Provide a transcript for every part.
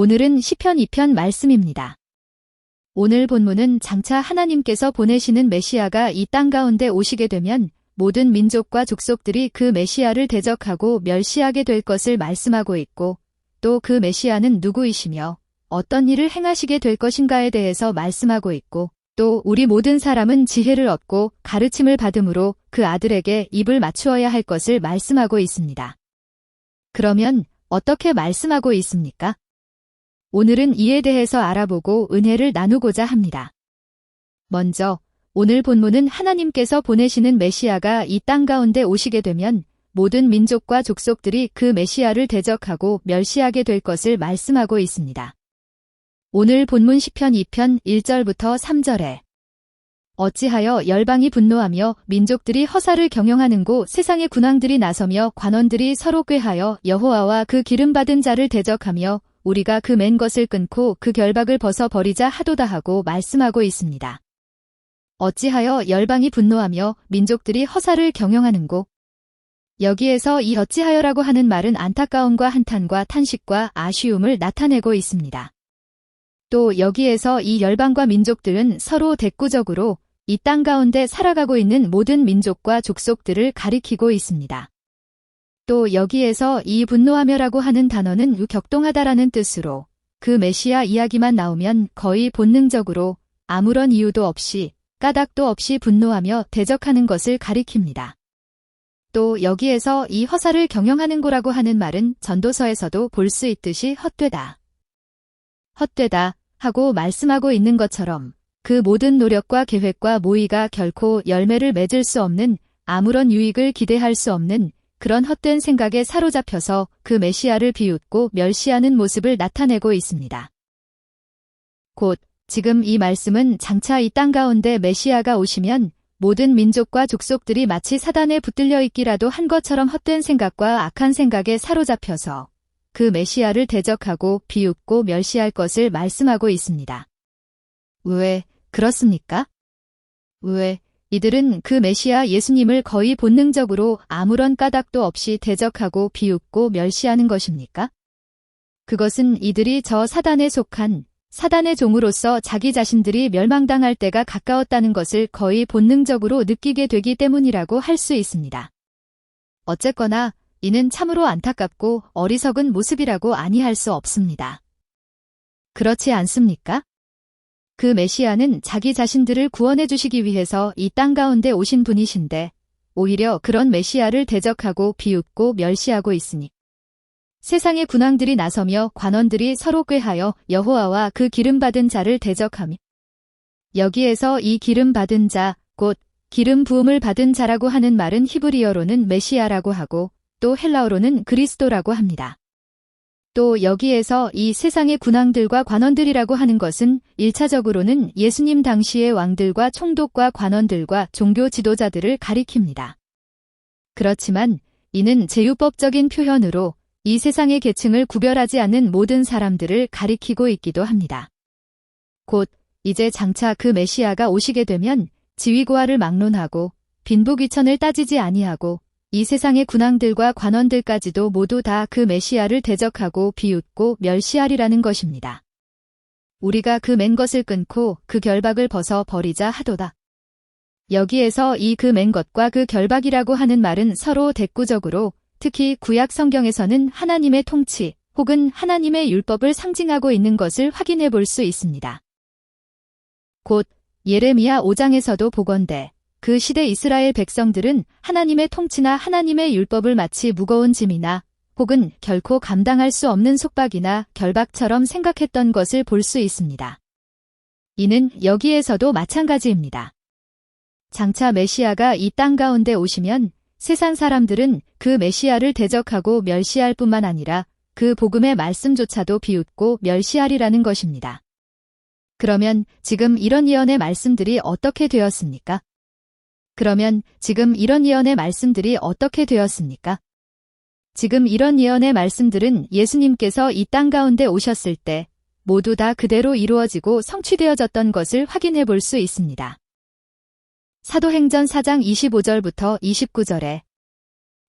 오늘은 시편 2편 말씀입니다. 오늘 본문은 장차 하나님께서 보내시는 메시아가 이 땅 가운데 오시게 되면 모든 민족과 족속들이 그 메시아를 대적하고 멸시하게 될 것을 말씀하고 있고 또 그 메시아는 누구이시며 어떤 일을 행하시게 될 것인가에 대해서 말씀하고 있고 또 우리 모든 사람은 지혜를 얻고 가르침을 받음으로 그 아들에게 입을 맞추어야 할 것을 말씀하고 있습니다. 그러면 어떻게 말씀하고 있습니까? 오늘은 이에 대해서 알아보고 은혜를 나누고자 합니다. 먼저 오늘 본문은 하나님께서 보내시는 메시아가 이 땅 가운데 오시게 되면 모든 민족과 족속들이 그 메시아를 대적하고 멸시하게 될 것을 말씀하고 있습니다. 오늘 본문 시편 2편 1절부터 3절에 어찌하여 열방이 분노하며 민족들이 허사를 경영하는고 세상의 군왕들이 나서며 관원들이 서로 꾀하여 여호와와 그 기름 받은 자를 대적하며 우리가 그 맨 것을 끊고 그 결박을 벗어 버리자 하도다 하고 말씀하고 있습니다. 어찌하여 열방이 분노하며 민족들이 허사를 경영하는고 여기에서 이 어찌하여라고 하는 말은 안타까움과 한탄과 탄식과 아쉬움을 나타내고 있습니다. 또 여기에서 이 열방과 민족들은 서로 대꾸적으로 이 땅 가운데 살아가고 있는 모든 민족과 족속들을 가리키고 있습니다. 또 여기에서 이 분노하며라고 하는 단어는 격동하다라는 뜻으로 그 메시아 이야기만 나오면 거의 본능적으로 아무런 이유도 없이 까닭도 없이 분노하며 대적하는 것을 가리킵니다. 또 여기에서 이 허사를 경영하는 거라고 하는 말은 전도서에서도 볼 수 있듯이 헛되다. 헛되다 하고 말씀하고 있는 것처럼 그 모든 노력과 계획과 모의가 결코 열매를 맺을 수 없는 아무런 유익을 기대할 수 없는 그런 헛된 생각에 사로잡혀서 그 메시아를 비웃고 멸시하는 모습을 나타내고 있습니다. 곧 지금 이 말씀은 장차 이 땅 가운데 메시아가 오시면 모든 민족과 족속들이 마치 사단에 붙들려 있기라도 한 것처럼 헛된 생각과 악한 생각에 사로잡혀서 그 메시아를 대적하고 비웃고 멸시할 것을 말씀하고 있습니다. 왜 그렇습니까? 왜 이들은 그 메시아 예수님을 거의 본능적으로 아무런 까닭도 없이 대적하고 비웃고 멸시하는 것입니까? 그것은 이들이 저 사단에 속한 사단의 종으로서 자기 자신들이 멸망당할 때가 가까웠다는 것을 거의 본능적으로 느끼게 되기 때문이라고 할 수 있습니다. 어쨌거나 이는 참으로 안타깝고 어리석은 모습이라고 아니할 수 없습니다. 그렇지 않습니까? 그 메시아는 자기 자신들을 구원해 주시기 위해서 이 땅 가운데 오신 분이신데 오히려 그런 메시아를 대적하고 비웃고 멸시하고 있으니 세상의 군왕들이 나서며 관원들이 서로 꾀하여 여호와와 그 기름 받은 자를 대적하며 여기에서 이 기름 받은 자, 곧 기름 부음을 받은 자라고 하는 말은 히브리어로는 메시아라고 하고 또 헬라어로는 그리스도라고 합니다. 또 여기에서 이 세상의 군왕들과 관원들이라고 하는 것은 1차적으로는 예수님 당시의 왕들과 총독과 관원들과 종교 지도자들을 가리킵니다. 그렇지만 이는 제유법적인 표현으로 이 세상의 계층을 구별하지 않는 모든 사람들을 가리키고 있기도 합니다. 곧 이제 장차 그 메시아가 오시게 되면 지위고하를 막론하고 빈부귀천을 따지지 아니하고 이 세상의 군왕들과 관원들까지도 모두 다 그 메시아를 대적하고 비웃고 멸시하리라는 것입니다. 우리가 그 맨 것을 끊고 그 결박을 벗어 버리자 하도다. 여기에서 이 그 맨 것과 그 결박이라고 하는 말은 서로 대꾸적으로 특히 구약 성경에서는 하나님의 통치 혹은 하나님의 율법을 상징하고 있는 것을 확인해 볼 수 있습니다. 곧 예레미야 5장에서도 보건대 그 시대 이스라엘 백성들은 하나님의 통치나 하나님의 율법을 마치 무거운 짐이나 혹은 결코 감당할 수 없는 속박이나 결박처럼 생각했던 것을 볼 수 있습니다. 이는 여기에서도 마찬가지입니다. 장차 메시아가 이 땅 가운데 오시면 세상 사람들은 그 메시아를 대적하고 멸시할 뿐만 아니라 그 복음의 말씀조차도 비웃고 멸시하리라는 것입니다. 그러면 지금 이런 예언의 말씀들이 어떻게 되었습니까? 그러면 지금 이런 예언의 말씀들이 어떻게 되었습니까? 지금 이런 예언의 말씀들은 예수님께서 이 땅 가운데 오셨을 때 모두 다 그대로 이루어지고 성취되어졌던 것을 확인해 볼 수 있습니다. 사도행전 4장 25절부터 29절에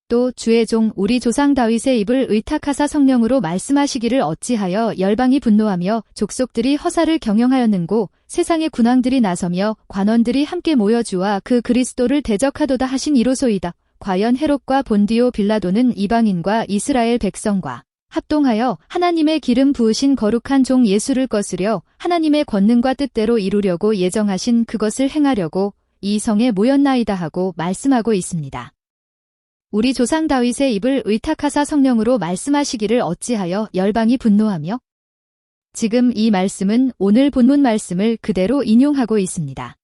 또 주의 종 우리 조상 다윗의 입을 의탁하사 성령으로 말씀하시기를 어찌하여 열방이 분노하며 족속들이 허사를 경영하였는고 세상의 군왕들이 나서며 관원들이 함께 모여 주와 그 그리스도를 대적하도다 하신 이로소이다. 과연 헤롯과 본디오 빌라도는 이방인과 이스라엘 백성과 합동하여 하나님의 기름 부으신 거룩한 종 예수를 거스려 하나님의 권능과 뜻대로 이루려고 예정하신 그것을 행하려고 이 성에 모였나이다 하고 말씀하고 있습니다. 우리 조상 다윗의 입을 의탁하사 성령으로 말씀하시기를 어찌하여 열방이 분노하며 지금 이 말씀은 오늘 본문 말씀을 그대로 인용하고 있습니다.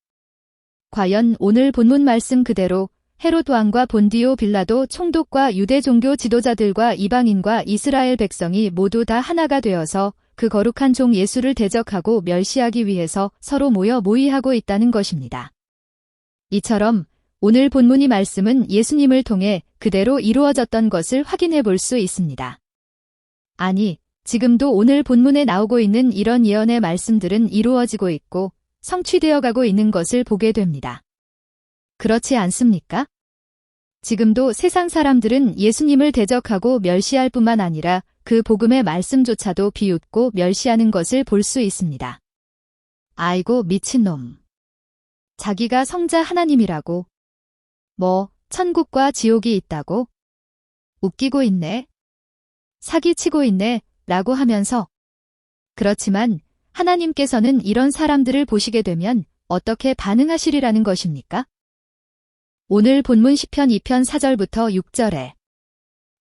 과연 오늘 본문 말씀 그대로 헤롯 왕과 본디오 빌라도 총독과 유대 종교 지도자들과 이방인과 이스라엘 백성이 모두 다 하나가 되어서 그 거룩한 종 예수를 대적하고 멸시하기 위해서 서로 모여 모의하고 있다는 것입니다. 이처럼 오늘 본문이 말씀은 예수님을 통해 그대로 이루어졌던 것을 확인해 볼 수 있습니다. 아니, 지금도 오늘 본문에 나오고 있는 이런 예언의 말씀들은 이루어지고 있고 성취되어 가고 있는 것을 보게 됩니다. 그렇지 않습니까? 지금도 세상 사람들은 예수님을 대적하고 멸시할 뿐만 아니라 그 복음의 말씀조차도 비웃고 멸시하는 것을 볼 수 있습니다. 아이고 미친놈. 자기가 성자 하나님이라고. 뭐, 천국과 지옥이 있다고? 웃기고 있네. 사기치고 있네. 라고 하면서. 그렇지만 하나님께서는 이런 사람들을 보시게 되면 어떻게 반응하시리라는 것입니까? 오늘 본문 10편 2편 4절부터 6절에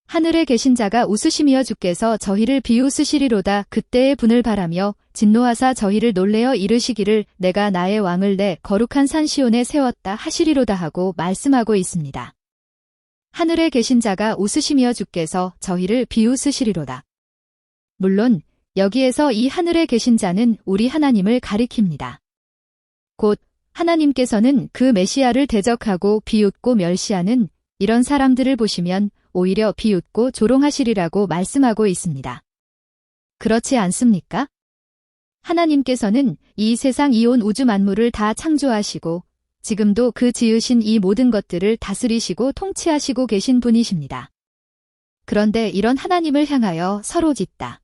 하늘에 계신 자가 웃으시며 주께서 저희를 비웃으시리로다 그때의 분을 바라며 진노하사 저희를 놀래어 이르시기를 내가 나의 왕을 내 거룩한 산 시온에 세웠다 하시리로다 하고 말씀하고 있습니다. 하늘에 계신 자가 웃으시며 주께서 저희를 비웃으시리로다. 물론 여기에서 이 하늘에 계신 자는 우리 하나님을 가리킵니다. 곧 하나님께서는 그 메시아를 대적하고 비웃고 멸시하는 이런 사람들을 보시면 오히려 비웃고 조롱하시리라고 말씀하고 있습니다. 그렇지 않습니까? 하나님께서는 이 세상 이온 우주 만물을 다 창조하시고 지금도 그 지으신 이 모든 것들을 다스리시고 통치하시고 계신 분이십니다. 그런데 이런 하나님을 향하여 서로 짓다.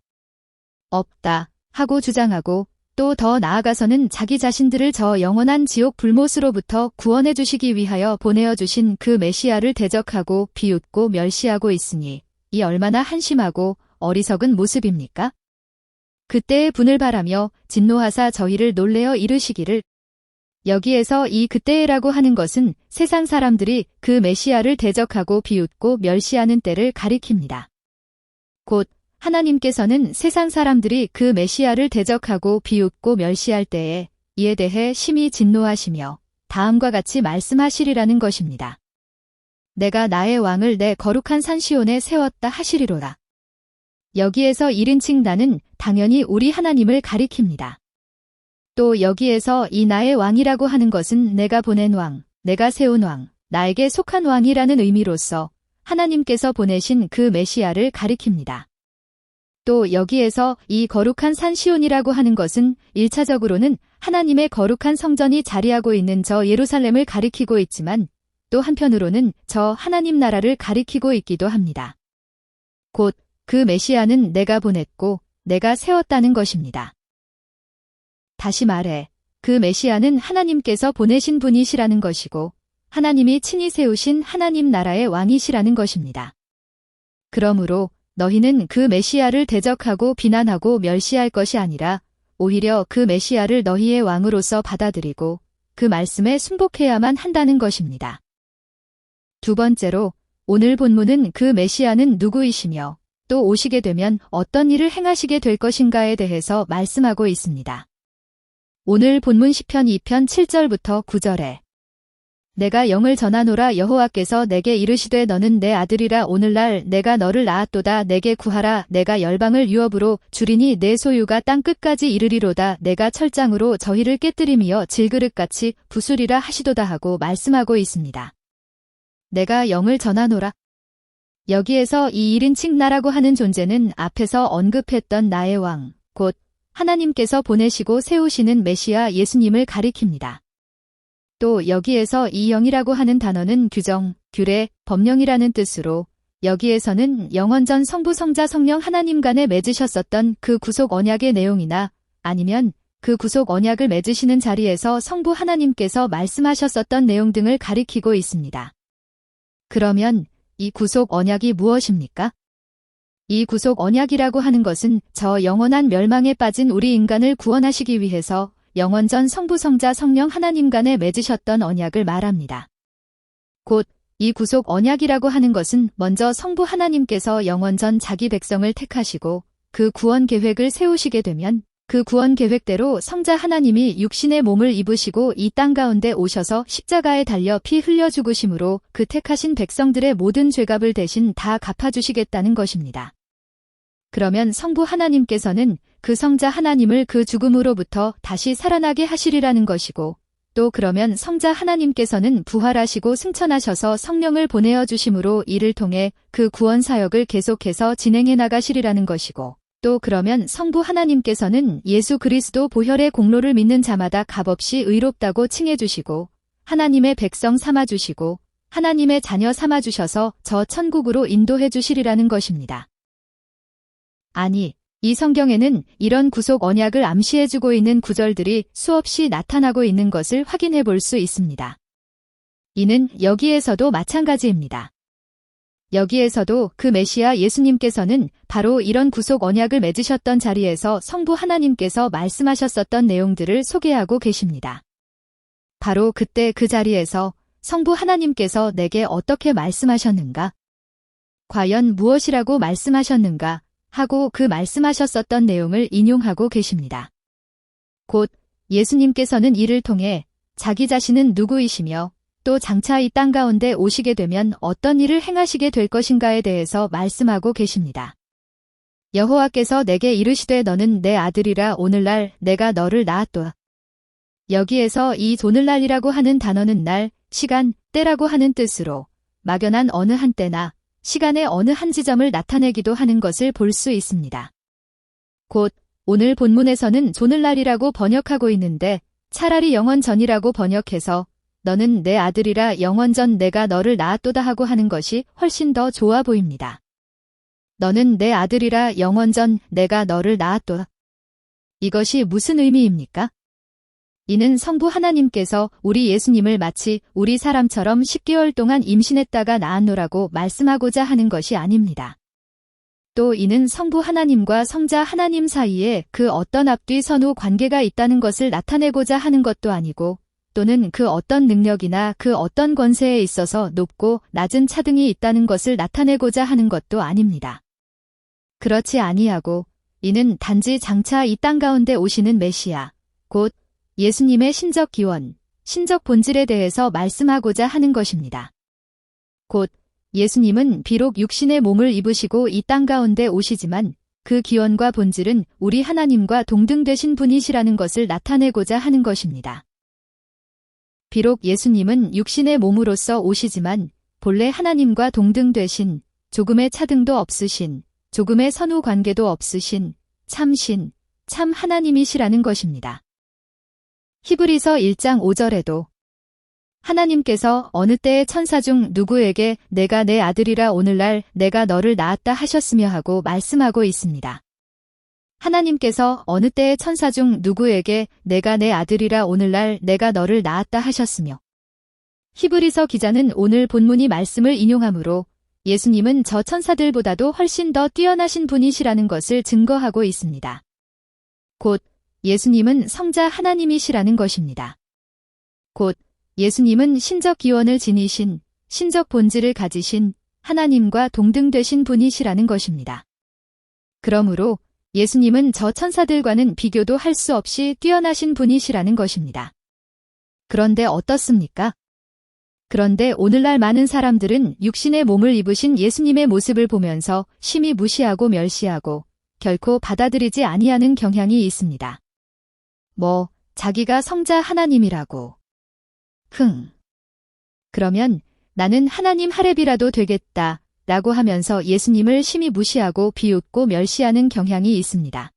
없다 하고 주장하고 또 더 나아가서는 자기 자신들을 저 영원한 지옥 불못으로부터 구원해 주시기 위하여 보내어 주신 그 메시아를 대적하고 비웃고 멸시하고 있으니 이 얼마나 한심하고 어리석은 모습입니까? 그때의 분을 바라며 진노하사 저희를 놀래어 이르시기를 여기에서 이 그때라고 하는 것은 세상 사람들이 그 메시아를 대적하고 비웃고 멸시하는 때를 가리킵니다. 곧 하나님께서는 세상 사람들이 그 메시아를 대적하고 비웃고 멸시할 때에 이에 대해 심히 진노하시며 다음과 같이 말씀하시리라는 것입니다. 내가 나의 왕을 내 거룩한 산시온에 세웠다 하시리로라. 여기에서 1인칭 나는 당연히 우리 하나님을 가리킵니다. 또 여기에서 이 나의 왕이라고 하는 것은 내가 보낸 왕, 내가 세운 왕, 나에게 속한 왕이라는 의미로서 하나님께서 보내신 그 메시아를 가리킵니다. 또 여기에서 이 거룩한 산 시온이라고 하는 것은 1차적으로는 하나님의 거룩한 성전이 자리하고 있는 저 예루살렘을 가리키고 있지만 또 한편으로는 저 하나님 나라를 가리키고 있기도 합니다. 곧 그 메시아는 내가 보냈고 내가 세웠다는 것입니다. 다시 말해 그 메시아는 하나님께서 보내신 분이시라는 것이고 하나님이 친히 세우신 하나님 나라의 왕이시라는 것입니다. 그러므로 너희는 그 메시아를 대적하고 비난하고 멸시할 것이 아니라 오히려 그 메시아를 너희의 왕으로서 받아들이고 그 말씀에 순복해야만 한다는 것입니다. 두 번째로 오늘 본문은 그 메시아는 누구이시며 또 오시게 되면 어떤 일을 행하시게 될 것인가에 대해서 말씀하고 있습니다. 오늘 본문 10편 2편 7절부터 9절에 내가 영을 전하노라 여호와께서 내게 이르시되 너는 내 아들이라 오늘날 내가 너를 낳았도다 내게 구하라 내가 열방을 유업으로 주리니 내 소유가 땅 끝까지 이르리로다 내가 철장으로 저희를 깨뜨리며 질그릇같이 부수리라 하시도다 하고 말씀하고 있습니다. 내가 영을 전하노라 여기에서 이 1인칭 나라고 하는 존재는 앞에서 언급했던 나의 왕, 곧 하나님께서 보내시고 세우시는 메시아 예수님을 가리킵니다. 또 여기에서 이 영이라고 하는 단어는 규정, 규례, 법령이라는 뜻으로 여기에서는 영원전 성부 성자 성령 하나님 간에 맺으셨었던 그 구속 언약의 내용이나 아니면 그 구속 언약을 맺으시는 자리에서 성부 하나님께서 말씀하셨었던 내용 등을 가리키고 있습니다. 그러면 이 구속 언약이 무엇입니까? 이 구속 언약이라고 하는 것은 저 영원한 멸망에 빠진 우리 인간을 구원하시기 위해서 영원전 성부 성자 성령 하나님 간에 맺으셨던 언약을 말합니다. 곧 이 구속 언약이라고 하는 것은 먼저 성부 하나님께서 영원전 자기 백성을 택하시고 그 구원 계획을 세우시게 되면 그 구원 계획대로 성자 하나님이 육신의 몸을 입으시고 이 땅 가운데 오셔서 십자가에 달려 피 흘려 죽으심으로 그 택하신 백성들의 모든 죄값을 대신 다 갚아주시겠다는 것입니다. 그러면 성부 하나님께서는 그 성자 하나님을 그 죽음으로부터 다시 살아나게 하시리라는 것이고 또 그러면 성자 하나님께서는 부활하시고 승천하셔서 성령을 보내어 주심으로 이를 통해 그 구원 사역을 계속해서 진행해 나가시리라는 것이고 또 그러면 성부 하나님께서는 예수 그리스도 보혈의 공로를 믿는 자마다 값없이 의롭다고 칭해 주시고 하나님의 백성 삼아 주시고 하나님의 자녀 삼아 주셔서 저 천국으로 인도해 주시리라는 것입니다. 아니, 이 성경에는 이런 구속 언약을 암시해주고 있는 구절들이 수없이 나타나고 있는 것을 확인해 볼 수 있습니다. 이는 여기에서도 마찬가지입니다. 여기에서도 그 메시아 예수님께서는 바로 이런 구속 언약을 맺으셨던 자리에서 성부 하나님께서 말씀하셨었던 내용들을 소개하고 계십니다. 바로 그때 그 자리에서 성부 하나님께서 내게 어떻게 말씀하셨는가? 과연 무엇이라고 말씀하셨는가? 하고 그 말씀하셨었던 내용을 인용하고 계십니다. 곧 예수님께서는 이를 통해 자기 자신은 누구이시며 또 장차 이 땅 가운데 오시게 되면 어떤 일을 행하시게 될 것인가에 대해서 말씀하고 계십니다. 여호와께서 내게 이르시되 너는 내 아들이라 오늘날 내가 너를 낳았도다. 여기에서 이 오늘날이라고 하는 단어는 날, 시간, 때라고 하는 뜻으로 막연한 어느 한때나 시간의 어느 한 지점을 나타내기도 하는 것을 볼 수 있습니다. 곧 오늘 본문에서는 오늘날이라고 번역하고 있는데 차라리 영원 전이라고 번역해서 너는 내 아들이라 영원 전 내가 너를 낳았도다 하고 하는 것이 훨씬 더 좋아 보입니다. 너는 내 아들이라 영원 전 내가 너를 낳았도다. 이것이 무슨 의미입니까? 이는 성부 하나님께서 우리 예수님을 마치 우리 사람처럼 10개월 동안 임신했다가 낳았노라고 말씀하고자 하는 것이 아닙니다. 또 이는 성부 하나님과 성자 하나님 사이에 그 어떤 앞뒤 선후 관계가 있다는 것을 나타내고자 하는 것도 아니고 또는 그 어떤 능력이나 그 어떤 권세에 있어서 높고 낮은 차등이 있다는 것을 나타내고자 하는 것도 아닙니다. 그렇지 아니하고 이는 단지 장차 이 땅 가운데 오시는 메시아, 곧 예수님의 신적 기원, 신적 본질에 대해서 말씀하고자 하는 것입니다. 곧 예수님은 비록 육신의 몸을 입으시고 이 땅 가운데 오시지만 그 기원과 본질은 우리 하나님과 동등되신 분이시라는 것을 나타내고자 하는 것입니다. 비록 예수님은 육신의 몸으로서 오시지만 본래 하나님과 동등되신 조금의 차등도 없으신 조금의 선후 관계도 없으신 참신, 참 하나님이시라는 것입니다. 히브리서 1장 5절에도 하나님께서 어느 때의 천사 중 누구에게 내가 내 아들이라 오늘날 내가 너를 낳았다 하셨으며 하고 말씀하고 있습니다. 하나님께서 어느 때의 천사 중 누구에게 내가 내 아들이라 오늘날 내가 너를 낳았다 하셨으며 히브리서 기자는 오늘 본문이 말씀을 인용하므로 예수님은 저 천사들보다도 훨씬 더 뛰어나신 분이시라는 것을 증거하고 있습니다. 곧 예수님은 성자 하나님이시라는 것입니다. 곧 예수님은 신적 기원을 지니신 신적 본질을 가지신 하나님과 동등되신 분이시라는 것입니다. 그러므로 예수님은 저 천사들과는 비교도 할 수 없이 뛰어나신 분이시라는 것입니다. 그런데 어떻습니까? 그런데 오늘날 많은 사람들은 육신의 몸을 입으신 예수님의 모습을 보면서 심히 무시하고 멸시하고 결코 받아들이지 아니하는 경향이 있습니다. 뭐, 자기가 성자 하나님이라고. 흥. 그러면 나는 하나님 하랩이라도 되겠다. 라고 하면서 예수님을 심히 무시하고 비웃고 멸시하는 경향이 있습니다.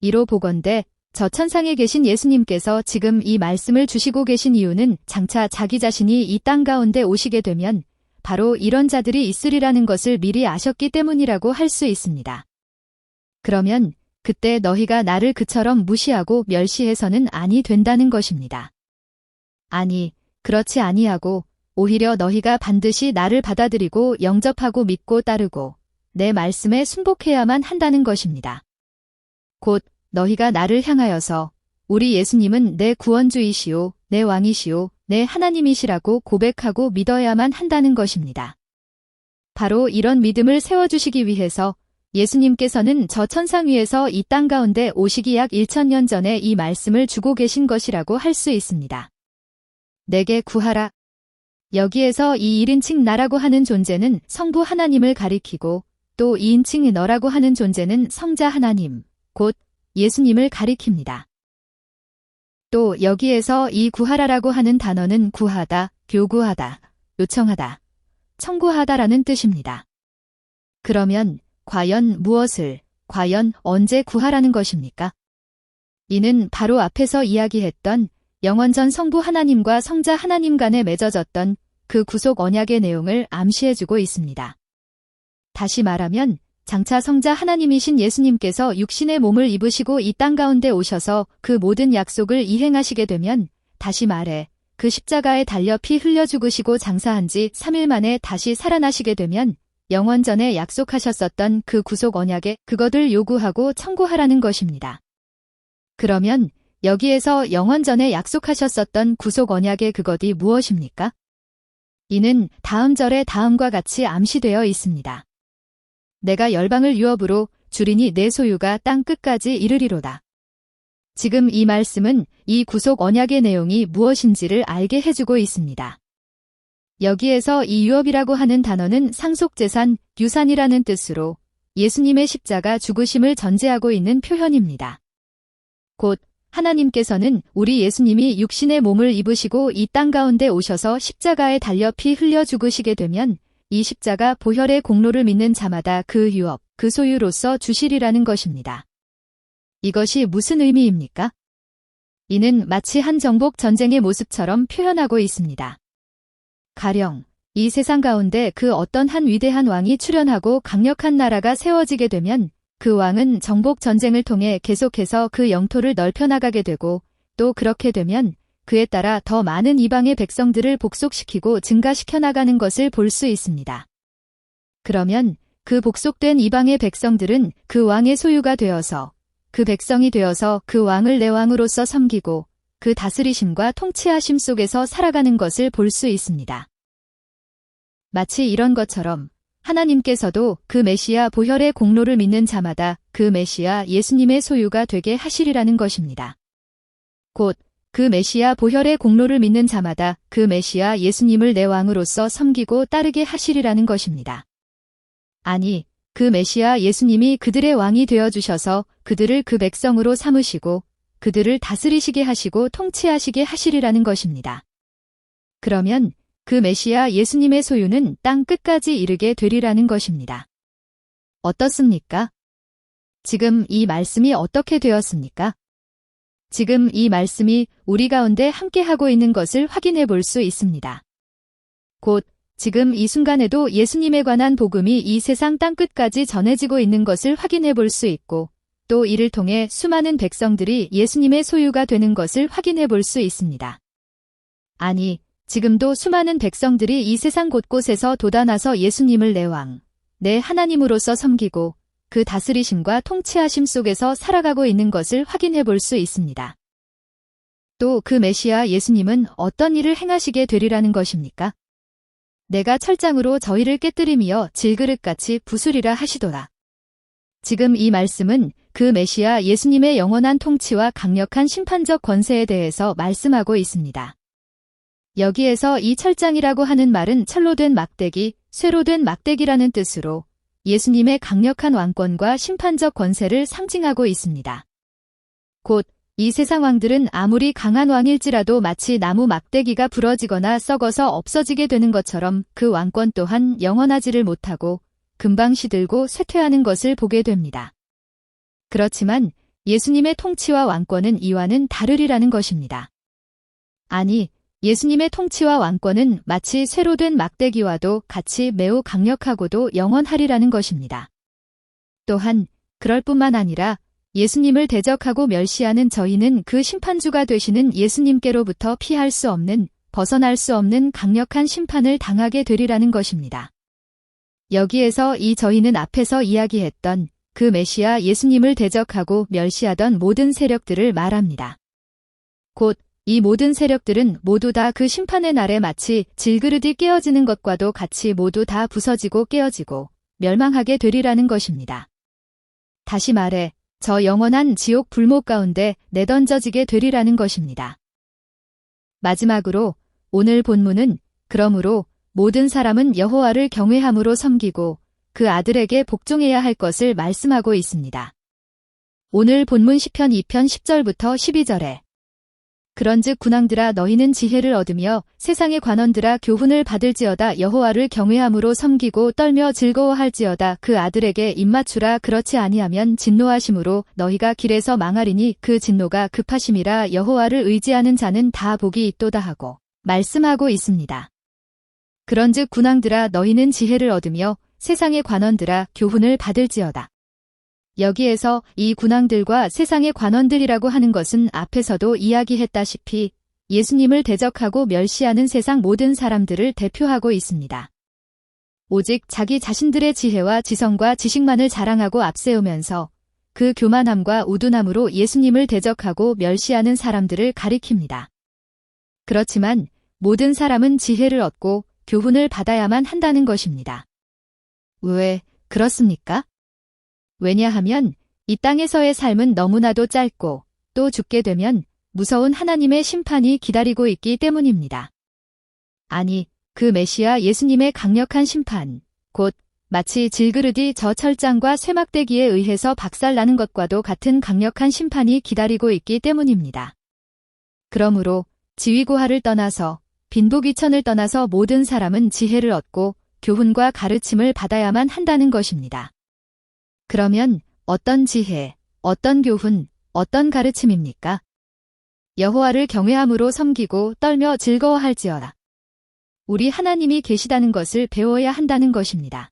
이로 보건대 저 천상에 계신 예수님께서 지금 이 말씀을 주시고 계신 이유는 장차 자기 자신이 이 땅 가운데 오시게 되면 바로 이런 자들이 있으리라는 것을 미리 아셨기 때문이라고 할 수 있습니다. 그러면 그때 너희가 나를 그처럼 무시하고 멸시해서는 아니 된다는 것입니다. 아니, 그렇지 아니하고 오히려 너희가 반드시 나를 받아들이고 영접하고 믿고 따르고 내 말씀에 순복해야만 한다는 것입니다. 곧 너희가 나를 향하여서 우리 예수님은 내 구원주이시오, 내 왕이시오, 내 하나님이시라고 고백하고 믿어야만 한다는 것입니다. 바로 이런 믿음을 세워주시기 위해서 예수님께서는 저 천상 위에서 이 땅 가운데 오시기 약 1천년 전에 이 말씀을 주고 계신 것이라고 할 수 있습니다. 내게 구하라. 여기에서 이 1인칭 나라고 하는 존재는 성부 하나님을 가리키고 또 2인칭 너라고 하는 존재는 성자 하나님, 곧 예수님을 가리킵니다. 또 여기에서 이 구하라라고 하는 단어는 구하다, 교구하다, 요청하다, 청구하다라는 뜻입니다. 그러면 과연 무엇을, 과연 언제 구하라는 것입니까? 이는 바로 앞에서 이야기했던 영원전 성부 하나님과 성자 하나님 간에 맺어졌던 그 구속 언약의 내용을 암시해주고 있습니다. 다시 말하면 장차 성자 하나님이신 예수님께서 육신의 몸을 입으시고 이 땅 가운데 오셔서 그 모든 약속을 이행하시게 되면 다시 말해 그 십자가에 달려 피 흘려 죽으시고 장사한 지 3일 만에 다시 살아나시게 되면 영원 전에 약속하셨었던 그 구속 언약에 그것을 요구하고 청구하라는 것입니다. 그러면 여기에서 영원 전에 약속하셨었던 구속 언약의 그것이 무엇입니까? 이는 다음 절에 다음과 같이 암시되어 있습니다. 내가 열방을 유업으로 주리니 내 소유가 땅 끝까지 이르리로다. 지금 이 말씀은 이 구속 언약의 내용이 무엇인지를 알게 해주고 있습니다. 여기에서 이 유업이라고 하는 단어는 상속재산, 유산이라는 뜻으로 예수님의 십자가 죽으심을 전제하고 있는 표현입니다. 곧 하나님께서는 우리 예수님이 육신의 몸을 입으시고 이 땅 가운데 오셔서 십자가에 달려 피 흘려 죽으시게 되면 이 십자가 보혈의 공로를 믿는 자마다 그 유업, 그 소유로서 주시리라는 것입니다. 이것이 무슨 의미입니까? 이는 마치 한 정복 전쟁의 모습처럼 표현하고 있습니다. 가령 이 세상 가운데 그 어떤 한 위대한 왕이 출현하고 강력한 나라가 세워지게 되면 그 왕은 정복 전쟁을 통해 계속해서 그 영토를 넓혀나가게 되고 또 그렇게 되면 그에 따라 더 많은 이방의 백성들을 복속시키고 증가시켜 나가는 것을 볼 수 있습니다. 그러면 그 복속된 이방의 백성들은 그 왕의 소유가 되어서 그 백성이 되어서 그 왕을 내 왕으로서 섬기고 그 다스리심과 통치하심 속에서 살아가는 것을 볼 수 있습니다. 마치 이런 것처럼 하나님께서도 그 메시아 보혈의 공로를 믿는 자마다 그 메시아 예수님의 소유가 되게 하시리라는 것입니다. 곧 그 메시아 보혈의 공로를 믿는 자마다 그 메시아 예수님을 내 왕으로서 섬기고 따르게 하시리라는 것입니다. 아니, 그 메시아 예수님이 그들의 왕이 되어 주셔서 그들을 그 백성으로 삼으시고 그들을 다스리시게 하시고 통치하시게 하시리라는 것입니다. 그러면 그 메시아 예수님의 소유는 땅 끝까지 이르게 되리라는 것입니다. 어떻습니까? 지금 이 말씀이 어떻게 되었습니까? 지금 이 말씀이 우리 가운데 함께하고 있는 것을 확인해 볼 수 있습니다. 곧 지금 이 순간에도 예수님에 관한 복음이 이 세상 땅 끝까지 전해지고 있는 것을 확인해 볼 수 있고 또 이를 통해 수많은 백성들이 예수님의 소유가 되는 것을 확인해 볼 수 있습니다. 아니, 지금도 수많은 백성들이 이 세상 곳곳에서 돋아나서 예수님을 내 왕, 내 하나님으로서 섬기고 그 다스리심과 통치하심 속에서 살아가고 있는 것을 확인해 볼 수 있습니다. 또 그 메시아 예수님은 어떤 일을 행하시게 되리라는 것입니까? 내가 철장으로 저희를 깨뜨리며 질그릇같이 부수리라 하시더라. 지금 이 말씀은 그 메시아 예수님의 영원한 통치와 강력한 심판적 권세에 대해서 말씀하고 있습니다. 여기에서 이 철장이라고 하는 말은 철로 된 막대기, 쇠로 된 막대기라는 뜻으로 예수님의 강력한 왕권과 심판적 권세를 상징하고 있습니다. 곧 이 세상 왕들은 아무리 강한 왕일지라도 마치 나무 막대기가 부러지거나 썩어서 없어지게 되는 것처럼 그 왕권 또한 영원하지를 못하고 금방 시들고 쇠퇴하는 것을 보게 됩니다. 그렇지만 예수님의 통치와 왕권은 이와는 다르리라는 것입니다. 아니, 예수님의 통치와 왕권은 마치 쇠로 된 막대기와도 같이 매우 강력하고도 영원하리라는 것입니다. 또한 그럴 뿐만 아니라 예수님을 대적하고 멸시하는 저희는 그 심판주가 되시는 예수님께로부터 피할 수 없는 벗어날 수 없는 강력한 심판을 당하게 되리라는 것입니다. 여기에서 이 저희는 앞에서 이야기했던 그 메시아 예수님을 대적하고 멸시하던 모든 세력들을 말합니다. 곧 이 모든 세력들은 모두 다 그 심판의 날에 마치 질그릇이 깨어지는 것과도 같이 모두 다 부서지고 깨어지고 멸망하게 되리라는 것입니다. 다시 말해 저 영원한 지옥 불목 가운데 내던져지게 되리라는 것입니다. 마지막으로 오늘 본문은 그러므로 모든 사람은 여호와를 경외함으로 섬기고 그 아들에게 복종해야 할 것을 말씀하고 있습니다. 오늘 본문 시편 2편 10절부터 12절에 그런즉 군왕들아 너희는 지혜를 얻으며 세상의 관원들아 교훈을 받을지어다 여호와를 경외함으로 섬기고 떨며 즐거워할지어다 그 아들에게 입맞추라 그렇지 아니하면 진노하심으로 너희가 길에서 망하리니 그 진노가 급하심이라 여호와를 의지하는 자는 다 복이 있도다 하고 말씀하고 있습니다. 그런즉 군왕들아 너희는 지혜를 얻으며 세상의 관원들아 교훈을 받을지어다. 여기에서 이 군왕들과 세상의 관원들이라고 하는 것은 앞에서도 이야기했다시피 예수님을 대적하고 멸시하는 세상 모든 사람들을 대표하고 있습니다. 오직 자기 자신들의 지혜와 지성과 지식만을 자랑하고 앞세우면서 그 교만함과 우둔함으로 예수님을 대적하고 멸시하는 사람들을 가리킵니다. 그렇지만 모든 사람은 지혜를 얻고 교훈을 받아야만 한다는 것입니다. 왜 그렇습니까? 왜냐하면 이 땅에서의 삶은 너무나도 짧고 또 죽게 되면 무서운 하나님의 심판이 기다리고 있기 때문입니다. 아니, 그 메시아 예수님의 강력한 심판, 곧 마치 질그릇이 저 철장과 쇠막대기에 의해서 박살나는 것과도 같은 강력한 심판이 기다리고 있기 때문입니다. 그러므로 지위고하를 떠나서 빈부귀천을 떠나서 모든 사람은 지혜를 얻고 교훈과 가르침을 받아야만 한다는 것입니다. 그러면 어떤 지혜, 어떤 교훈, 어떤 가르침입니까? 여호와를 경외함으로 섬기고 떨며 즐거워할지어다. 우리 하나님이 계시다는 것을 배워야 한다는 것입니다.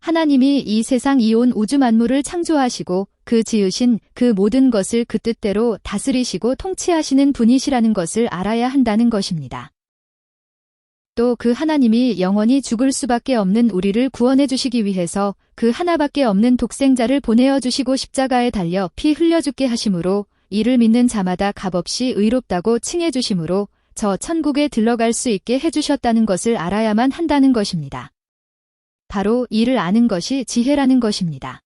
하나님이 이 세상 이온 우주 만물을 창조하시고 그 지으신 그 모든 것을 그 뜻대로 다스리시고 통치하시는 분이시라는 것을 알아야 한다는 것입니다. 또 그 하나님이 영원히 죽을 수밖에 없는 우리를 구원해 주시기 위해서 그 하나밖에 없는 독생자를 보내어 주시고 십자가에 달려 피 흘려 죽게 하심으로 이를 믿는 자마다 값없이 의롭다고 칭해 주심으로 저 천국에 들러갈 수 있게 해 주셨다는 것을 알아야만 한다는 것입니다. 바로 이를 아는 것이 지혜라는 것입니다.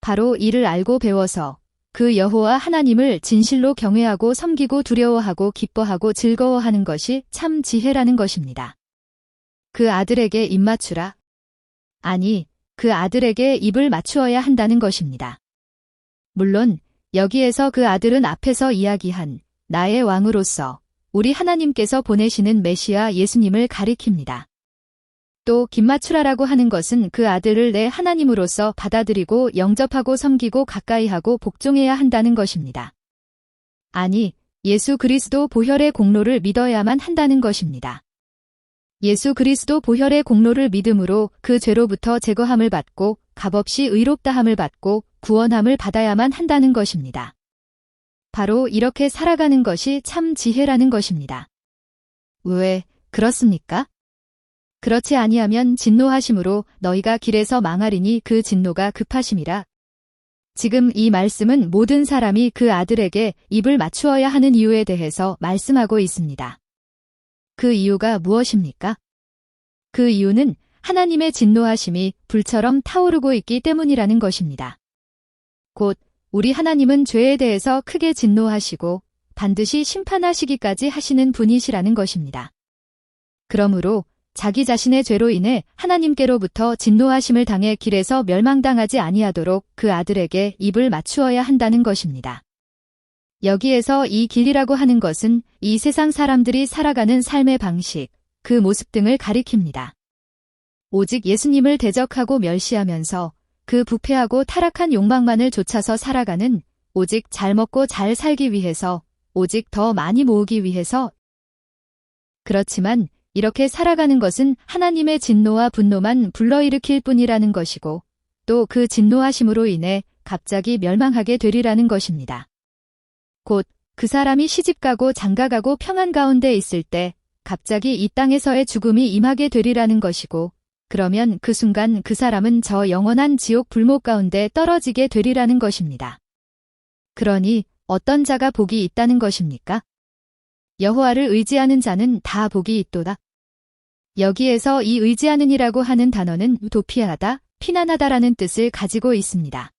바로 이를 알고 배워서 그 여호와 하나님을 진실로 경외하고 섬기고 두려워하고 기뻐하고 즐거워하는 것이 참 지혜라는 것입니다. 그 아들에게 입 맞추라. 아니, 그 아들에게 입을 맞추어야 한다는 것입니다. 물론 여기에서 그 아들은 앞에서 이야기한 나의 왕으로서 우리 하나님께서 보내시는 메시아 예수님을 가리킵니다. 또 김마추라라고 하는 것은 그 아들을 내 하나님으로서 받아들이고 영접하고 섬기고 가까이하고 복종해야 한다는 것입니다. 아니, 예수 그리스도 보혈의 공로를 믿어야만 한다는 것입니다. 예수 그리스도 보혈의 공로를 믿음으로 그 죄로부터 제거함을 받고 값없이 의롭다함을 받고 구원함을 받아야만 한다는 것입니다. 바로 이렇게 살아가는 것이 참 지혜라는 것입니다. 왜 그렇습니까? 그렇지 아니하면 진노하심으로 너희가 길에서 망하리니 그 진노가 급하심이라. 지금 이 말씀은 모든 사람이 그 아들에게 입을 맞추어야 하는 이유에 대해서 말씀하고 있습니다. 그 이유가 무엇입니까? 그 이유는 하나님의 진노하심이 불처럼 타오르고 있기 때문이라는 것입니다. 곧 우리 하나님은 죄에 대해서 크게 진노하시고 반드시 심판하시기까지 하시는 분이시라는 것입니다. 그러므로 자기 자신의 죄로 인해 하나님께로부터 진노하심을 당해 길에서 멸망당하지 아니하도록 그 아들에게 입을 맞추어야 한다는 것입니다. 여기에서 이 길이라고 하는 것은 이 세상 사람들이 살아가는 삶의 방식, 그 모습 등을 가리킵니다. 오직 예수님을 대적하고 멸시하면서 그 부패하고 타락한 욕망만을 쫓아서 살아가는 오직 잘 먹고 잘 살기 위해서 오직 더 많이 모으기 위해서 그렇지만 이렇게 살아가는 것은 하나님의 진노와 분노만 불러일으킬 뿐이라는 것이고 또 그 진노하심으로 인해 갑자기 멸망하게 되리라는 것입니다. 곧 그 사람이 시집가고 장가가고 평안 가운데 있을 때 갑자기 이 땅에서의 죽음이 임하게 되리라는 것이고 그러면 그 순간 그 사람은 저 영원한 지옥 불목 가운데 떨어지게 되리라는 것입니다. 그러니 어떤 자가 복이 있다는 것입니까? 여호와를 의지하는 자는 다 복이 있도다. 여기에서 이 의지하는이라고 하는 단어는 도피하다, 피난하다라는 뜻을 가지고 있습니다.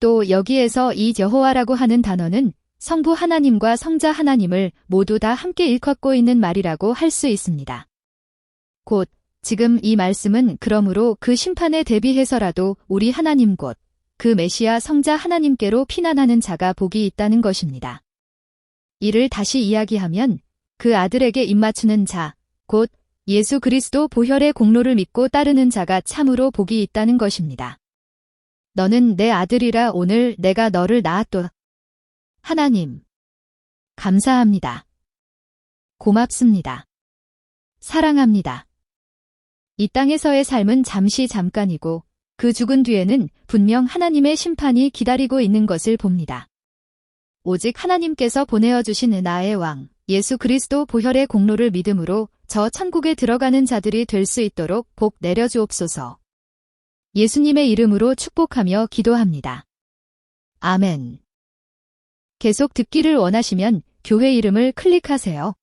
또 여기에서 이 여호와라고 하는 단어는 성부 하나님과 성자 하나님을 모두 다 함께 일컫고 있는 말이라고 할 수 있습니다. 곧 지금 이 말씀은 그러므로 그 심판에 대비해서라도 우리 하나님 곧 그 메시아 성자 하나님께로 피난하는 자가 복이 있다는 것입니다. 이를 다시 이야기하면 그 아들에게 입맞추는 자, 곧 예수 그리스도 보혈의 공로를 믿고 따르는 자가 참으로 복이 있다는 것입니다. 너는 내 아들이라 오늘 내가 너를 낳았도. 하나님. 감사합니다. 고맙습니다. 사랑합니다. 이 땅에서의 삶은 잠시 잠깐이고 그 죽은 뒤에는 분명 하나님의 심판이 기다리고 있는 것을 봅니다. 오직 하나님께서 보내어 주신 나의 왕, 예수 그리스도 보혈의 공로를 믿음으로 저 천국에 들어가는 자들이 될 수 있도록 복 내려주옵소서. 예수님의 이름으로 축복하며 기도합니다. 아멘. 계속 듣기를 원하시면 교회 이름을 클릭하세요.